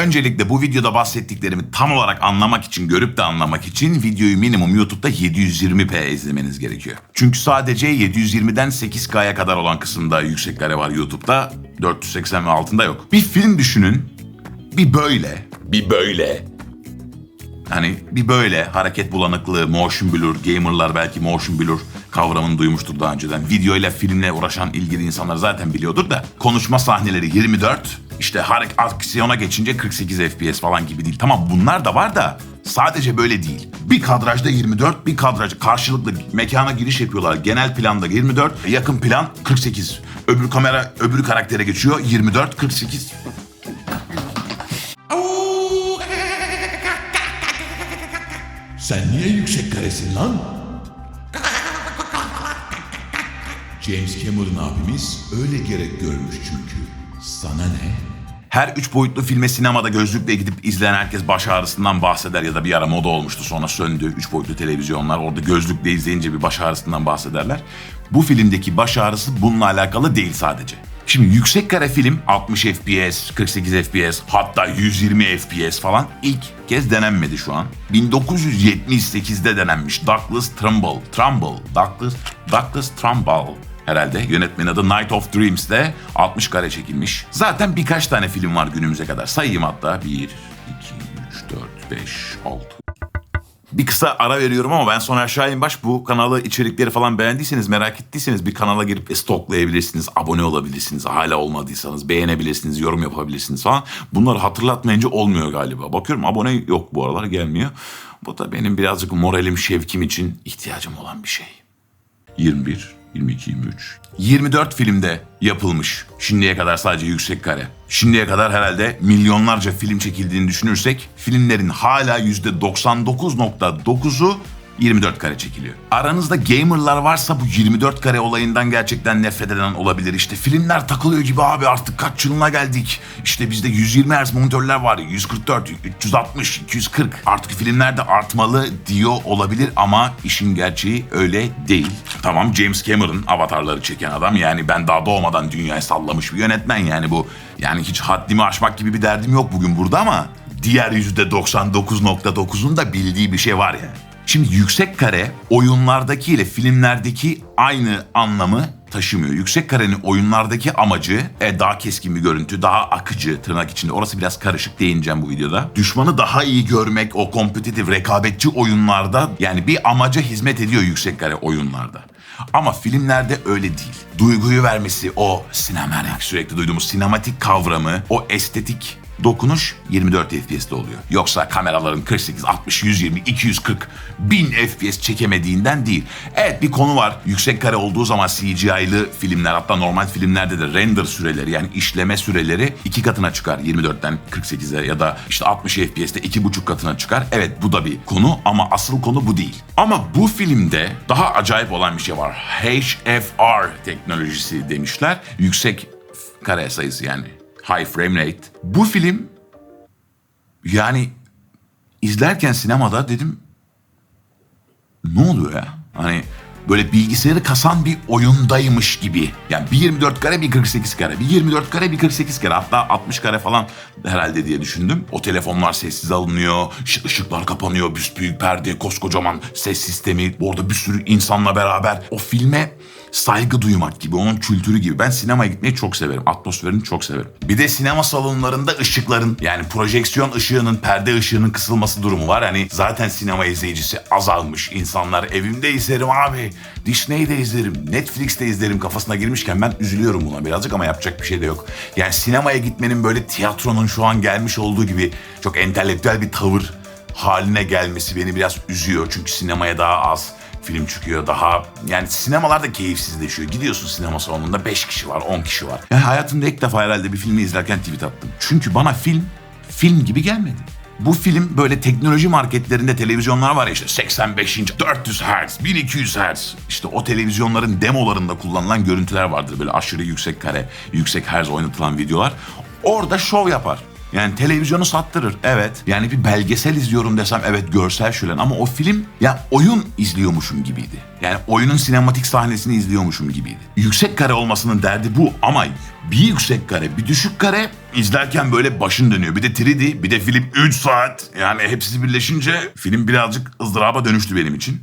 Öncelikle bu videoda bahsettiklerimi tam olarak anlamak için, görüp de anlamak için videoyu minimum YouTube'da 720p izlemeniz gerekiyor. Çünkü sadece 720'den 8K'ya kadar olan kısımda yükseklere var YouTube'da. 480 ve altında yok. Bir film düşünün. Bir böyle, bir böyle. Hani bir böyle hareket bulanıklığı, motion blur, gamerlar belki motion blur kavramını duymuştur daha önceden. Video ile filmle uğraşan ilgili insanlar zaten biliyordur da. Konuşma sahneleri 24, işte aksiyona geçince 48 FPS falan gibi değil. Tamam bunlar da var da sadece böyle değil. Bir kadrajda 24, bir kadraj karşılıklı mekana giriş yapıyorlar. Genel planda 24, yakın plan 48. Öbür kamera öbür karaktere geçiyor 24, 48. Sen niye yüksek karesin lan? James Cameron abimiz öyle gerek görmüş çünkü. Sana ne? Her üç boyutlu filme sinemada gözlükle gidip izleyen herkes baş ağrısından bahseder ya da bir ara moda olmuştu sonra söndü. Üç boyutlu televizyonlar orada gözlükle izleyince bir baş ağrısından bahsederler. Bu filmdeki baş ağrısı bununla alakalı değil sadece. Şimdi yüksek kare film 60 FPS, 48 FPS hatta 120 FPS falan ilk kez denenmedi şu an. 1978'de denenmiş Douglas Trumbull. Trumbull. Douglas, Douglas Trumbull herhalde. Yönetmenin adı Night of Dreams'te 60 kare çekilmiş. Zaten birkaç tane film var günümüze kadar. Sayayım hatta. 1, 2, 3, 4, 5, 6. Bir kısa ara veriyorum ama ben sonra aşağı in baş bu kanalı içerikleri falan beğendiyseniz merak ettiyseniz bir kanala girip stoklayabilirsiniz, abone olabilirsiniz. Hala olmadıysanız beğenebilirsiniz, yorum yapabilirsiniz falan. Bunları hatırlatmayınca olmuyor galiba. Bakıyorum abone yok bu aralar gelmiyor. Bu da benim birazcık moralim, şevkim için ihtiyacım olan bir şey. 21, 22, 23. 24 filmde yapılmış. Şimdiye kadar sadece yüksek kare. Şimdiye kadar herhalde milyonlarca film çekildiğini düşünürsek filmlerin hala %99.9'u 24 kare çekiliyor. Aranızda gamerlar varsa bu 24 kare olayından gerçekten nefret eden olabilir. İşte filmler takılıyor gibi abi artık kaç yılına geldik. İşte bizde 120 Hz monitörler var. 144, 360, 240. Artık filmler de artmalı diyor olabilir ama işin gerçeği öyle değil. Tamam James Cameron avatarları çeken adam yani ben daha doğmadan dünyayı sallamış bir yönetmen yani bu. Yani hiç haddimi aşmak gibi bir derdim yok bugün burada ama diğer %99.9'un da bildiği bir şey var yani. Şimdi yüksek kare oyunlardaki ile filmlerdeki aynı anlamı taşımıyor. Yüksek karenin oyunlardaki amacı e, daha keskin bir görüntü, daha akıcı tırnak içinde. Orası biraz karışık değineceğim bu videoda. Düşmanı daha iyi görmek o kompetitif rekabetçi oyunlarda yani bir amaca hizmet ediyor yüksek kare oyunlarda. Ama filmlerde öyle değil. Duyguyu vermesi, o sinematik sürekli duyduğumuz sinematik kavramı, o estetik dokunuş 24 FPS'te oluyor. Yoksa kameraların 48, 60, 120, 240, 1000 FPS çekemediğinden değil. Evet bir konu var. Yüksek kare olduğu zaman CGI'lı filmler hatta normal filmlerde de render süreleri yani işleme süreleri iki katına çıkar. 24'ten 48'e ya da işte 60 FPS'te iki buçuk katına çıkar. Evet bu da bir konu ama asıl konu bu değil. Ama bu filmde daha acayip olan bir şey var. HFR teknolojisi demişler. Yüksek kare sayısı yani high frame rate. Bu film yani izlerken sinemada dedim ne oluyor ya? Hani böyle bilgisayarı kasan bir oyundaymış gibi. Yani bir 24 kare bir 48 kare. Bir 24 kare bir 48 kare. Hatta 60 kare falan herhalde diye düşündüm. O telefonlar sessiz alınıyor. ışı- ışıklar kapanıyor. Büyük perde, koskocaman ses sistemi. Orada bir sürü insanla beraber. O filme saygı duymak gibi, onun kültürü gibi. Ben sinemaya gitmeyi çok severim. Atmosferini çok severim. Bir de sinema salonlarında ışıkların yani projeksiyon ışığının, perde ışığının kısılması durumu var. Hani zaten sinema izleyicisi azalmış. İnsanlar evimde izlerim abi. Disney'de izlerim, Netflix'te izlerim kafasına girmişken ben üzülüyorum buna birazcık ama yapacak bir şey de yok. Yani sinemaya gitmenin böyle tiyatronun şu an gelmiş olduğu gibi çok entelektüel bir tavır haline gelmesi beni biraz üzüyor. Çünkü sinemaya daha az film çıkıyor daha yani sinemalar da keyifsizleşiyor. Gidiyorsun sinema salonunda 5 kişi var 10 kişi var. Yani hayatımda ilk defa herhalde bir filmi izlerken tweet attım. Çünkü bana film film gibi gelmedi. Bu film böyle teknoloji marketlerinde televizyonlar var ya işte 85 inç, 400 Hz, 1200 Hz. İşte o televizyonların demolarında kullanılan görüntüler vardır. Böyle aşırı yüksek kare, yüksek Hz oynatılan videolar. Orada şov yapar. Yani televizyonu sattırır. Evet. Yani bir belgesel izliyorum desem evet görsel şölen ama o film ya oyun izliyormuşum gibiydi. Yani oyunun sinematik sahnesini izliyormuşum gibiydi. Yüksek kare olmasının derdi bu ama bir yüksek kare bir düşük kare izlerken böyle başın dönüyor. Bir de 3D bir de film 3 saat. Yani hepsi birleşince film birazcık ızdıraba dönüştü benim için.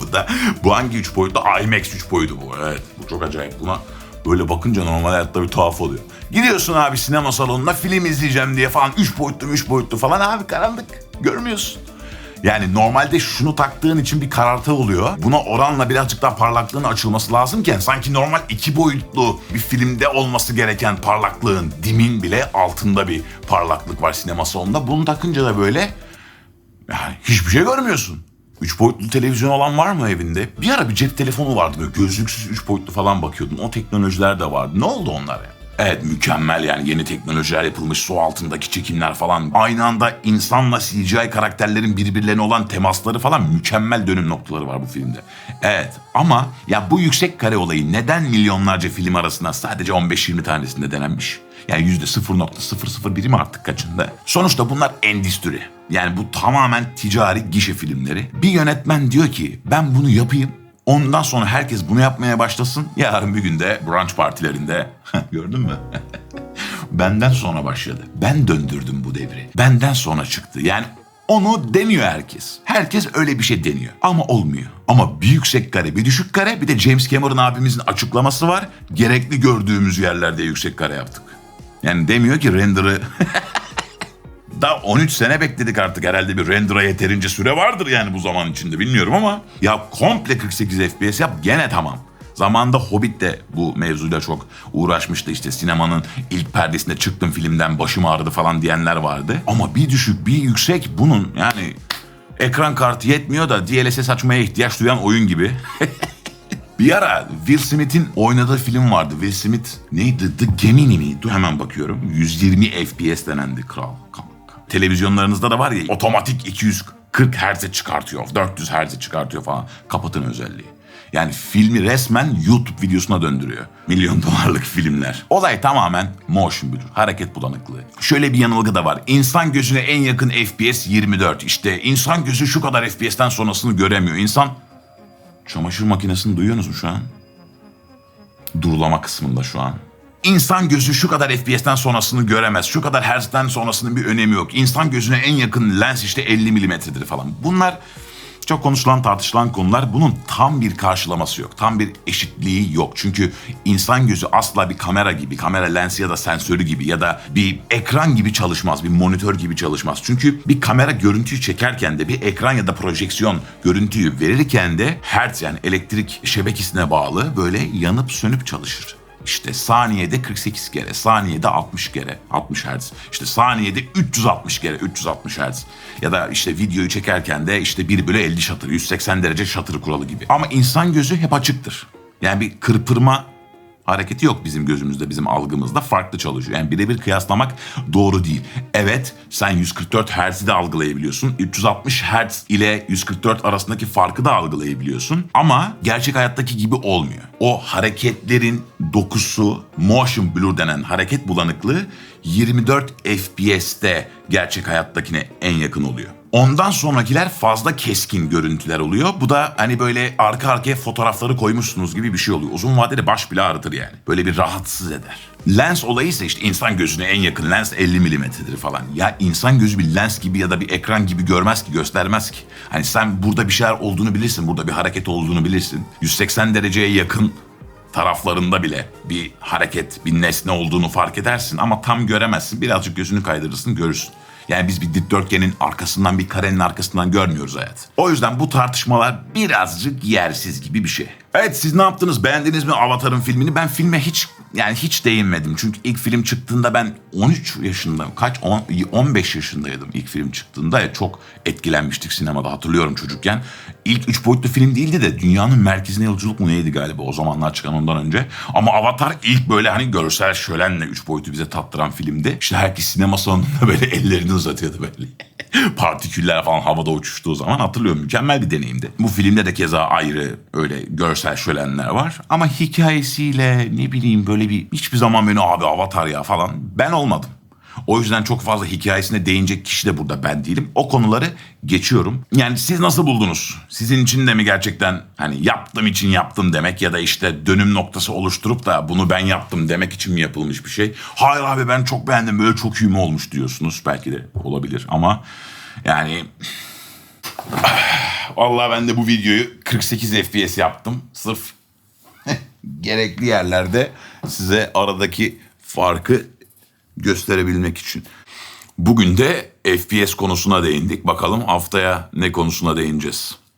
bu da bu hangi 3 boyutlu? IMAX 3 boyutu bu. Evet bu çok acayip. Buna böyle bakınca normal hayatta bir tuhaf oluyor. Gidiyorsun abi sinema salonuna film izleyeceğim diye falan 3 boyutlu 3 boyutlu falan abi karanlık görmüyorsun. Yani normalde şunu taktığın için bir karartı oluyor. Buna oranla birazcık daha parlaklığın açılması lazımken sanki normal iki boyutlu bir filmde olması gereken parlaklığın dimin bile altında bir parlaklık var sinema salonunda. Bunu takınca da böyle yani hiçbir şey görmüyorsun. Üç boyutlu televizyon olan var mı evinde? Bir ara bir cep telefonu vardı böyle gözlüksüz üç boyutlu falan bakıyordun. O teknolojiler de vardı. Ne oldu onlar ya? Evet mükemmel yani yeni teknolojiler yapılmış su altındaki çekimler falan. Aynı anda insanla CGI karakterlerin birbirlerine olan temasları falan mükemmel dönüm noktaları var bu filmde. Evet ama ya bu yüksek kare olayı neden milyonlarca film arasında sadece 15-20 tanesinde denenmiş? Yani yüzde 0.001 mi artık kaçında? Sonuçta bunlar endüstri. Yani bu tamamen ticari gişe filmleri. Bir yönetmen diyor ki ben bunu yapayım. Ondan sonra herkes bunu yapmaya başlasın. Yarın bir günde brunch partilerinde gördün mü? Benden sonra başladı. Ben döndürdüm bu devri. Benden sonra çıktı. Yani onu deniyor herkes. Herkes öyle bir şey deniyor. Ama olmuyor. Ama bir yüksek kare, bir düşük kare, bir de James Cameron abimizin açıklaması var. Gerekli gördüğümüz yerlerde yüksek kare yaptık. Yani demiyor ki render'ı... Daha 13 sene bekledik artık herhalde bir render'a yeterince süre vardır yani bu zaman içinde bilmiyorum ama ya komple 48 FPS yap gene tamam. Zamanında Hobbit de bu mevzuyla çok uğraşmıştı işte sinemanın ilk perdesinde çıktım filmden başım ağrıdı falan diyenler vardı. Ama bir düşük bir yüksek bunun yani ekran kartı yetmiyor da DLSS açmaya ihtiyaç duyan oyun gibi. Bir ara Will Smith'in oynadığı film vardı. Will Smith neydi? The Gemini mi? Dur hemen bakıyorum. 120 FPS denendi kral. Kanka. Televizyonlarınızda da var ya otomatik 240 Hz'e çıkartıyor. 400 Hz'e çıkartıyor falan. Kapatın özelliği. Yani filmi resmen YouTube videosuna döndürüyor. Milyon dolarlık filmler. Olay tamamen motion blur, hareket bulanıklığı. Şöyle bir yanılgı da var. İnsan gözüne en yakın FPS 24. İşte insan gözü şu kadar FPS'ten sonrasını göremiyor. İnsan Çamaşır makinesini duyuyorsunuz mu şu an? Durulama kısmında şu an. İnsan gözü şu kadar FPS'ten sonrasını göremez. Şu kadar Hertz'ten sonrasının bir önemi yok. İnsan gözüne en yakın lens işte 50 milimetredir falan. Bunlar çok konuşulan tartışılan konular. Bunun tam bir karşılaması yok. Tam bir eşitliği yok. Çünkü insan gözü asla bir kamera gibi, kamera lensi ya da sensörü gibi ya da bir ekran gibi çalışmaz. Bir monitör gibi çalışmaz. Çünkü bir kamera görüntüyü çekerken de bir ekran ya da projeksiyon görüntüyü verirken de hertz yani elektrik şebekesine bağlı böyle yanıp sönüp çalışır. İşte saniyede 48 kere, saniyede 60 kere, 60 Hz. İşte saniyede 360 kere, 360 Hz. Ya da işte videoyu çekerken de işte 1 bölü 50 şatır, 180 derece şatır kuralı gibi. Ama insan gözü hep açıktır. Yani bir kırpırma hareketi yok bizim gözümüzde, bizim algımızda farklı çalışıyor. Yani birebir kıyaslamak doğru değil. Evet sen 144 Hz'i de algılayabiliyorsun. 360 Hz ile 144 arasındaki farkı da algılayabiliyorsun. Ama gerçek hayattaki gibi olmuyor. O hareketlerin dokusu, motion blur denen hareket bulanıklığı 24 FPS'te gerçek hayattakine en yakın oluyor. Ondan sonrakiler fazla keskin görüntüler oluyor. Bu da hani böyle arka arkaya fotoğrafları koymuşsunuz gibi bir şey oluyor. Uzun vadede baş bile ağrıtır yani. Böyle bir rahatsız eder. Lens olayı ise işte insan gözüne en yakın lens 50 milimetredir falan. Ya insan gözü bir lens gibi ya da bir ekran gibi görmez ki, göstermez ki. Hani sen burada bir şeyler olduğunu bilirsin, burada bir hareket olduğunu bilirsin. 180 dereceye yakın taraflarında bile bir hareket, bir nesne olduğunu fark edersin ama tam göremezsin. Birazcık gözünü kaydırırsın, görürsün. Yani biz bir dikdörtgenin arkasından bir karenin arkasından görmüyoruz hayat. O yüzden bu tartışmalar birazcık yersiz gibi bir şey. Evet siz ne yaptınız? Beğendiniz mi Avatar'ın filmini? Ben filme hiç yani hiç değinmedim. Çünkü ilk film çıktığında ben 13 yaşında, kaç 10, 15 yaşındaydım ilk film çıktığında. Ya çok etkilenmiştik sinemada hatırlıyorum çocukken. İlk 3 boyutlu film değildi de dünyanın merkezine yolculuk mu neydi galiba o zamanlar çıkan ondan önce. Ama Avatar ilk böyle hani görsel şölenle 3 boyutu bize tattıran filmdi. İşte herkes sinema salonunda böyle ellerini uzatıyordu böyle. Partiküller falan havada uçuştuğu zaman hatırlıyorum mükemmel bir deneyimdi. Bu filmde de keza ayrı öyle görsel şölenler var. Ama hikayesiyle ne bileyim böyle bir hiçbir zaman beni abi Avatar ya falan ben olmadım. O yüzden çok fazla hikayesine değinecek kişi de burada ben değilim. O konuları geçiyorum. Yani siz nasıl buldunuz? Sizin için de mi gerçekten hani yaptım için yaptım demek ya da işte dönüm noktası oluşturup da bunu ben yaptım demek için mi yapılmış bir şey? Hayır abi ben çok beğendim böyle çok iyi mi olmuş diyorsunuz. Belki de olabilir ama yani Vallahi ben de bu videoyu 48 FPS yaptım. Sırf gerekli yerlerde size aradaki farkı gösterebilmek için. Bugün de FPS konusuna değindik. Bakalım haftaya ne konusuna değineceğiz.